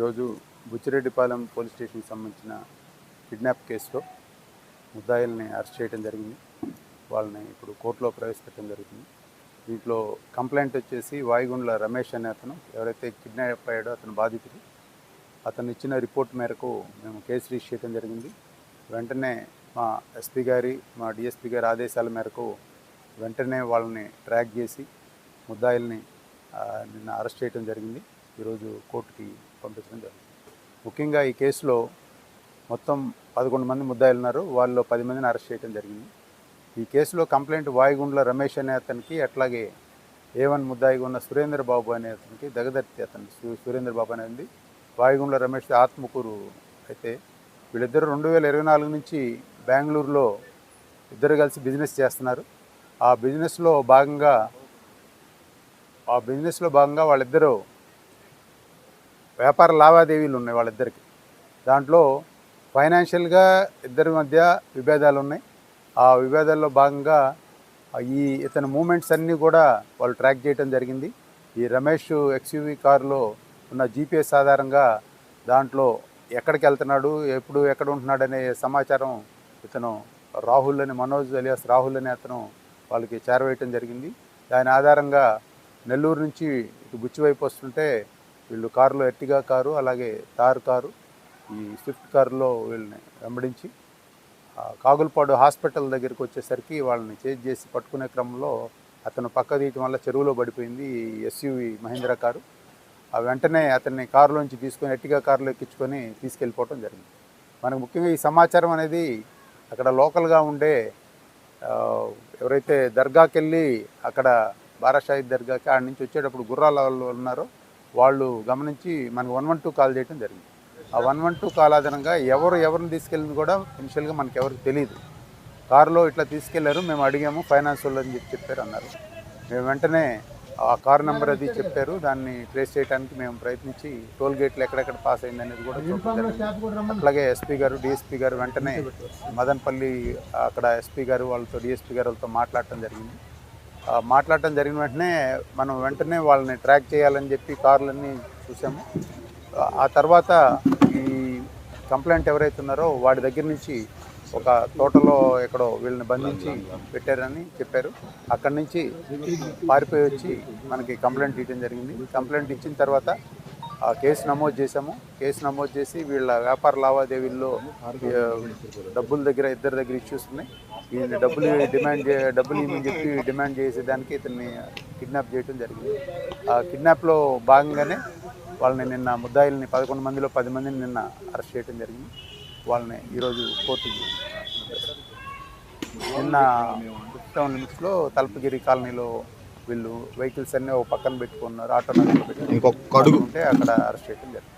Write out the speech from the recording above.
ఈరోజు బుచ్చిరెడ్డిపాలెం పోలీస్ స్టేషన్కి సంబంధించిన కిడ్నాప్ కేసులో ముద్దాయిల్ని అరెస్ట్ చేయడం జరిగింది. వాళ్ళని ఇప్పుడు కోర్టులో ప్రవేశపెట్టడం జరుగుతుంది. దీంట్లో కంప్లైంట్ వచ్చేసి వాయుగుండ్ల రమేష్ అనే అతను ఎవరైతే కిడ్నాప్ అయ్యాడో అతను బాధితుడు. అతను ఇచ్చిన రిపోర్ట్ మేరకు మేము కేసు రిజిస్టర్ చేయడం జరిగింది. వెంటనే మా ఎస్పీ గారి మా డిఎస్పీ గారి ఆదేశాల మేరకు వెంటనే వాళ్ళని ట్రాక్ చేసి ముద్దాయిల్ని నిన్న అరెస్ట్ చేయడం జరిగింది. ఈరోజు కోర్టుకి పంపించడం జరిగింది. ముఖ్యంగా ఈ కేసులో మొత్తం పదకొండు మంది ముద్దాయిలు ఉన్నారు వాళ్ళలో పది మందిని అరెస్ట్ చేయడం జరిగింది. ఈ కేసులో కంప్లైంట్ వాయుగుండ్ల రమేష్ అనే అతనికి అట్లాగే ఏ వన్ ముద్దాయిగా ఉన్న సురేంద్ర బాబు అనే అతనికి దగదర్తి అతను సురేంద్ర బాబు అనేది వాయుగుండ్ల రమేష్ ఆత్మకూరు అయితే వీళ్ళిద్దరు రెండు వేల ఇరవై నాలుగు నుంచి బెంగళూరులో ఇద్దరు కలిసి బిజినెస్ చేస్తున్నారు. ఆ బిజినెస్లో భాగంగా ఆ బిజినెస్లో భాగంగా వాళ్ళిద్దరూ వ్యాపార లావాదేవీలు ఉన్నాయి వాళ్ళిద్దరికి. దాంట్లో ఫైనాన్షియల్గా ఇద్దరి మధ్య విభేదాలు ఉన్నాయి. ఆ విభేదాల్లో భాగంగా ఈ ఇతని మూమెంట్స్ అన్నీ కూడా వాళ్ళు ట్రాక్ చేయడం జరిగింది. ఈ రమేష్ ఎక్స్యూవీ కారులో ఉన్న జీపీఎస్ ఆధారంగా దాంట్లో ఎక్కడికి వెళ్తున్నాడు ఎప్పుడు ఎక్కడ ఉంటున్నాడు అనే సమాచారం ఇతను రాహుల్ అని మనోజ్ అలియాస్ రాహుల్ అనే అతను వాళ్ళకి చేరవేయటం జరిగింది. దాని ఆధారంగా నెల్లూరు నుంచి ఇటు బుచ్చి వైపు వస్తుంటే వీళ్ళు కారులో ఎర్టిగా కారు అలాగే తార్ కారు ఈ స్విఫ్ట్ కారులో వీళ్ళని వెంబడించి కాగులపాడు హాస్పిటల్ దగ్గరికి వచ్చేసరికి వాళ్ళని చేజ్ చేసి పట్టుకునే క్రమంలో అతను పక్క తీయటం వల్ల చెరువులో పడిపోయింది ఎస్యూవి మహేంద్ర కారు. ఆ వెంటనే అతన్ని కారులోంచి తీసుకొని ఎట్టిగా కారులో ఎక్కించుకొని తీసుకెళ్ళిపోవటం జరిగింది. మనకు ముఖ్యంగా ఈ సమాచారం అనేది అక్కడ లోకల్గా ఉండే ఎవరైతే దర్గాకి వెళ్ళి అక్కడ బారాషాహి దర్గాకి ఆడ నుంచి వచ్చేటప్పుడు గుర్రాల వాళ్ళు ఉన్నారో వాళ్ళు గమనించి మనకు వన్ వన్ టూ కాల్ చేయడం జరిగింది. ఆ వన్ వన్ టూ కాల్ ఆధారంగా ఎవరు ఎవరిని తీసుకెళ్ళింది కూడా ఇనిషియల్గా మనకి ఎవరికి తెలియదు కారులో ఇట్లా తీసుకెళ్ళారు మేము అడిగాము ఫైనాన్స్ వాళ్ళు అని చెప్పి చెప్పారు అన్నారు. మేము వెంటనే ఆ కార్ నెంబర్ అది చెప్పారు దాన్ని ట్రేస్ చేయడానికి మేము ప్రయత్నించి టోల్ గేట్లు ఎక్కడెక్కడ పాస్ అయింది అనేది కూడా. అట్లాగే ఎస్పీ గారు డిఎస్పీ గారు వెంటనే మదనపల్లి అక్కడ ఎస్పీ గారు వాళ్ళతో డిఎస్పీ గారు వాళ్ళతో మాట్లాడటం జరిగింది. మాట్లాడటం జరిగిన వెంటనే మనం వెంటనే వాళ్ళని ట్రాక్ చేయాలని చెప్పి కార్లన్నీ చూసాము. ఆ- తర్వాత ఈ కంప్లైంట్ ఎవరైతే ఉన్నారో వాడి దగ్గర నుంచి ఒక తోటలో ఎక్కడో వీళ్ళని బంధించి పెట్టారని చెప్పారు. అక్కడి నుంచి పారిపోయి వచ్చి మనకి కంప్లైంట్ ఇవ్వడం జరిగింది. కంప్లైంట్ ఇచ్చిన తర్వాత ఆ కేసు నమోదు చేశాము. కేసు నమోదు చేసి వీళ్ళ వ్యాపార లావాదేవీల్లో డబ్బుల దగ్గర ఇద్దరి దగ్గర ఇష్యూస్ ఉన్నాయి. వీళ్ళు డబ్బులు డిమాండ్ చే డబ్బులు ఇవ్వని చెప్పి డిమాండ్ చేసేదానికి ఇతన్ని కిడ్నాప్ చేయడం జరిగింది. ఆ కిడ్నాప్లో భాగంగానే వాళ్ళని నిన్న ముద్దాయిల్ని పదకొండు మందిలో పది మందిని నిన్న అరెస్ట్ చేయడం జరిగింది. వాళ్ళని ఈరోజు కోర్టు నిన్న టౌన్ లిమిట్స్లో తలపగిరి కాలనీలో వీళ్ళు వెహికల్స్ అన్నీ ఒక పక్కన పెట్టుకున్నారు ఆటో పెట్టుకున్నారు. ఇంకొక అడుగు. ఉంటే అక్కడ అరెస్ట్ చేయడం జరిగింది.